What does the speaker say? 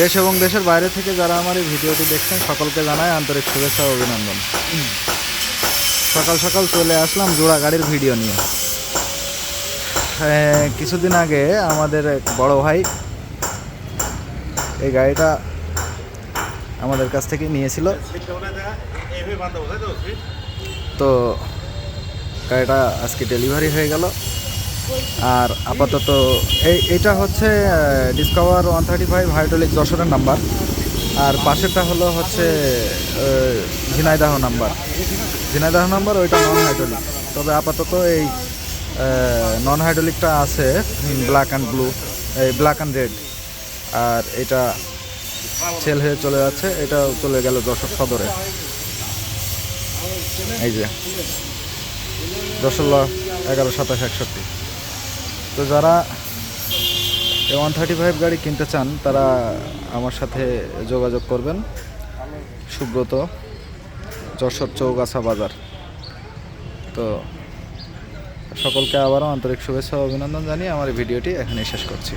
দেশ এবং দেশের বাইরে থেকে যারা আমার এই ভিডিওটি দেখছেন, সকলকে জানাই আন্তরিক শুভেচ্ছা ও অভিনন্দন। সকাল সকাল চলে আসলাম জোড়া গাড়ির ভিডিও নিয়ে। কিছুদিন আগে আমাদের বড় ভাই এই গাড়িটা আমাদের কাছ থেকে নিয়েছিল। তো গাড়িটা আজকে ডেলিভারি হয়ে গেল। আর আপাতত এই এটা হচ্ছে discover one thirty five hydraulic যশোরের নাম্বার আর পাশেরটা হলো হচ্ছে ঝিনাইদাহ নাম্বার ঝিনাইদাহ নাম্বার ওইটা নন হাইড্রোলিক তবে আপাতত এই নন হাইড্রোলিকটা আছে ব্ল্যাক অ্যান্ড ব্লু এই ব্ল্যাক অ্যান্ড রেড আর এটা সেল হয়ে চলে যাচ্ছে, এটা চলে গেল যশোর সদরে। এই যে দশল্লা এগারো সাতাশ একষট্টি। তো যারা ওয়ান থার্টি ফাইভ গাড়ি কিনতে চান, তারা আমার সাথে যোগাযোগ করবেন। সুব্রত, যশোর চৌগাছা বাজার। তো সকলকে আবারও আন্তরিক শুভেচ্ছা অভিনন্দন জানিয়ে আমার ভিডিওটি এখানে শেষ করছি।